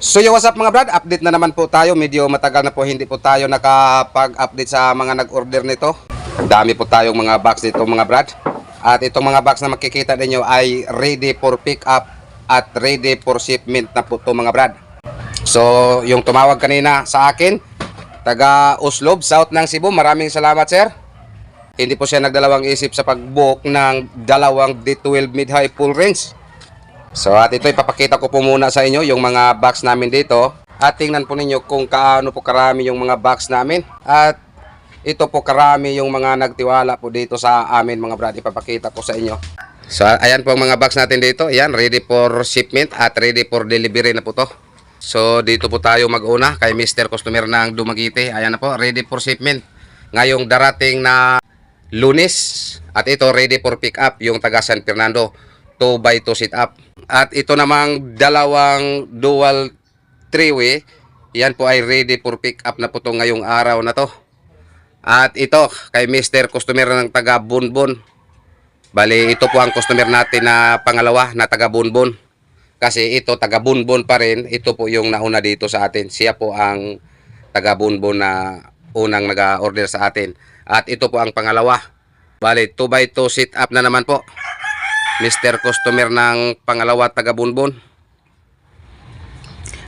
So yo, what's up mga brad? Update na naman po tayo. Medyo matagal na po hindi po tayo nakapag-update sa mga nag-order nito. Dami po tayong mga box dito mga brad. At itong mga box na makikita ninyo ay ready for pick up at ready for shipment na po to mga brad. So yung tumawag kanina sa akin, taga Uslob, South ng Cebu. Maraming salamat sir. Hindi po siya nagdalawang isip sa pag-book ng dalawang D12 mid-high full range. So at ito ipapakita ko po muna sa inyo yung mga box namin dito at tingnan po ninyo kung kaano po karami yung mga box namin at ito po karami yung mga nagtiwala po dito sa amin mga brad ipapakita ko sa inyo. So ayan po ang mga box natin dito. Ayan ready for shipment at ready for delivery na po to. So dito po tayo mag-una kay Mr. Customer ng Dumaguete. Ayan na po ready for shipment. Ngayong darating na lunes at ito ready for pick up yung taga San Fernando 2 by 2 sit up. At ito namang dalawang dual three-way, yan po ay ready for pick up na po to ngayong araw na to. At ito, kay Mr. Customer ng taga Bunbun. Bali, ito po ang customer natin na pangalawa na taga Bunbun. Kasi ito, taga Bunbun pa rin. Ito po yung nauna dito sa atin. Siya po ang taga Bunbun na unang nag-order sa atin. At ito po ang pangalawa. Bali, 2 by 2 sit up na naman po. Mr. Customer ng pangalawa taga Bunbun.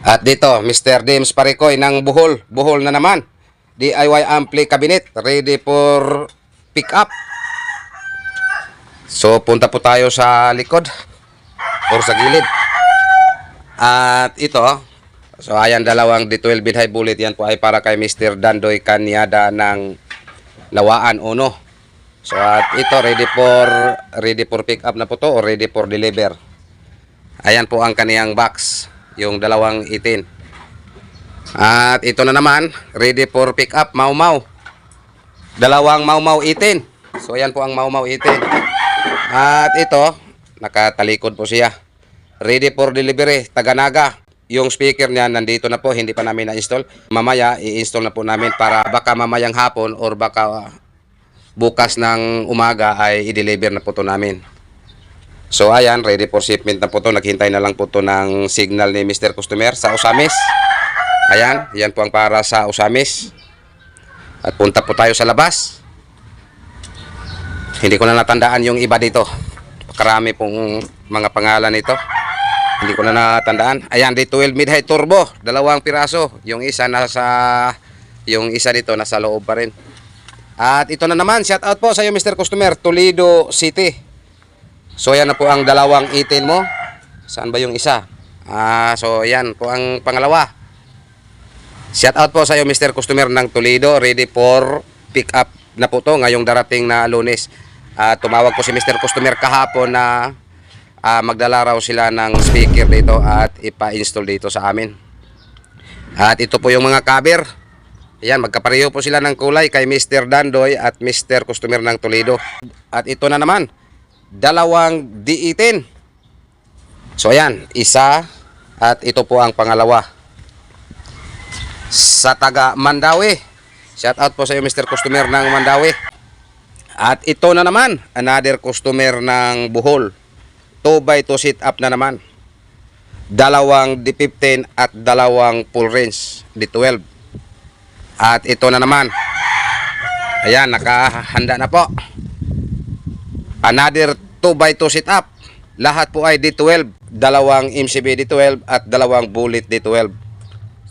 At dito, Mr. James Parikoy ng Bohol. Bohol na naman. DIY Ampli Cabinet. Ready for pick up. So, punta po tayo sa likod. Or sa gilid. At ito, so ayan dalawang D12 bid high bullet. Yan po ay para kay Mr. Dandoy Kanyada ng Lawaan Uno. So at ito ready for ready for pick up na po to or ready for deliver. Ayan po ang kaniyang box, yung dalawang itin. At ito na naman, ready for pick up, mau mau. Dalawang mau mau itin. So ayan po ang mau mau itin. At ito, nakatalikod po siya. Ready for delivery, Taganaga. Yung speaker niya nandito na po, hindi pa namin na-install. Mamaya i-install na po namin para baka mamayang hapon or baka bukas ng umaga ay i-deliver na po to namin. So ayan, ready for shipment na po to. Naghintay na lang po to ng signal ni Mr. Customer sa Usamis. Ayan, yan po ang para sa Usamis. At punta po tayo sa labas. Hindi ko na natandaan yung iba dito. Karami pong mga pangalan nito. Hindi ko na natandaan. Ayan, D12 mid-high turbo. Dalawang piraso. Yung isa nasa yung isa dito nasa loob pa rin. At ito na naman, shout out po sa iyo Mr. Customer, Toledo City. So yan na po ang dalawang itin mo. Saan ba yung isa? Ah, so yan po ang pangalawa. Shout out po sa iyo Mr. Customer ng Toledo, ready for pick up na po to ngayong darating na lunes. Ah, tumawag po si Mr. Customer kahapon na ah, magdala raw sila ng speaker dito at ipa-install dito sa amin. At ito po yung mga cover. Ayan, magkapareho po sila ng kulay kay Mr. Dandoy at Mr. Customer ng Toledo. At ito na naman, dalawang D18. So ayan, isa at ito po ang pangalawa. Sa taga Mandawi. Shout out po sa iyo Mr. Customer ng Mandawi. At ito na naman, another customer ng Bohol. 2 by 2 sit up na naman. Dalawang D15 at dalawang full range D12. At ito na naman. Ayan, nakahanda na po. Another 2 by 2 sit up. Lahat po ay D12. Dalawang MCB D12 at dalawang bullet D12.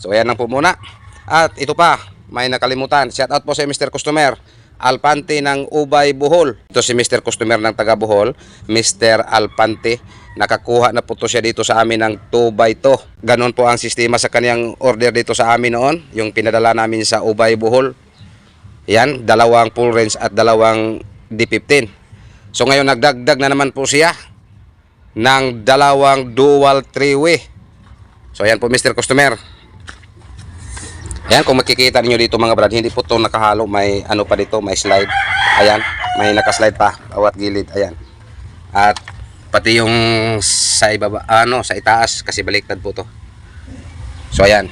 So ayan lang po muna. At ito pa, may nakalimutan. Shout out po sa Mr. Customer. Alpante ng Ubay Bohol. Ito si Mr. Customer ng taga Bohol, Mr. Alpante. Nakakuha na po to siya dito sa amin ng 2 by 2. Ganon po ang sistema sa kaniyang order dito sa amin noon. Yung pinadala namin sa Ubay Bohol. Yan, dalawang full range at dalawang D15. So ngayon nagdagdag na naman po siya ng dalawang dual three-way. So ayan po Mr. Customer. Ayan, kung makikita niyo dito mga brad, hindi po to nakahalo. May ano pa dito, may slide. Ayan, may nakaslide pa. Bawat gilid, ayan. At pati yung sa ibaba, ano, sa itaas, kasi baliktad po to. So ayan.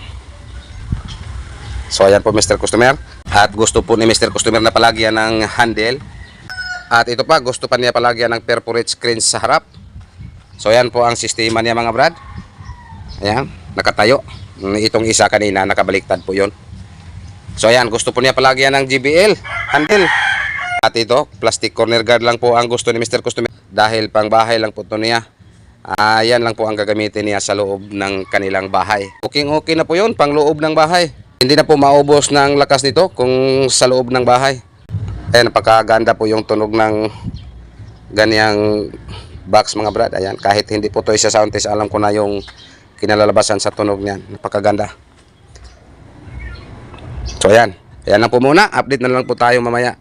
So ayan po Mr. Customer. At gusto po ni Mr. Customer na palagyan ng handle. At ito pa, gusto pa niya palagyan ng perforate screen sa harap. So ayan po ang sistema niya mga brad. Ayan. nakatayo. Mm, Itong isa kanina, nakabaliktad po yon. So ayan, gusto po niya palagyan ng GBL handle. At ito, plastic corner guard lang po ang gusto ni Mr. Customer. Dahil pang bahay lang po ito niya. Ah, yan lang po ang gagamitin niya sa loob ng kanilang bahay. Okay, okay na po yun, pang loob ng bahay. Hindi na po maubos ng lakas nito kung sa loob ng bahay. Ayan, napakaganda po yung tunog ng ganyang box mga brad. Ayan, kahit hindi po to isa sound test, alam ko na yung kinalalabasan sa tunog niyan. Napakaganda. So ayan, ayan lang po muna. Update na lang po tayo mamaya.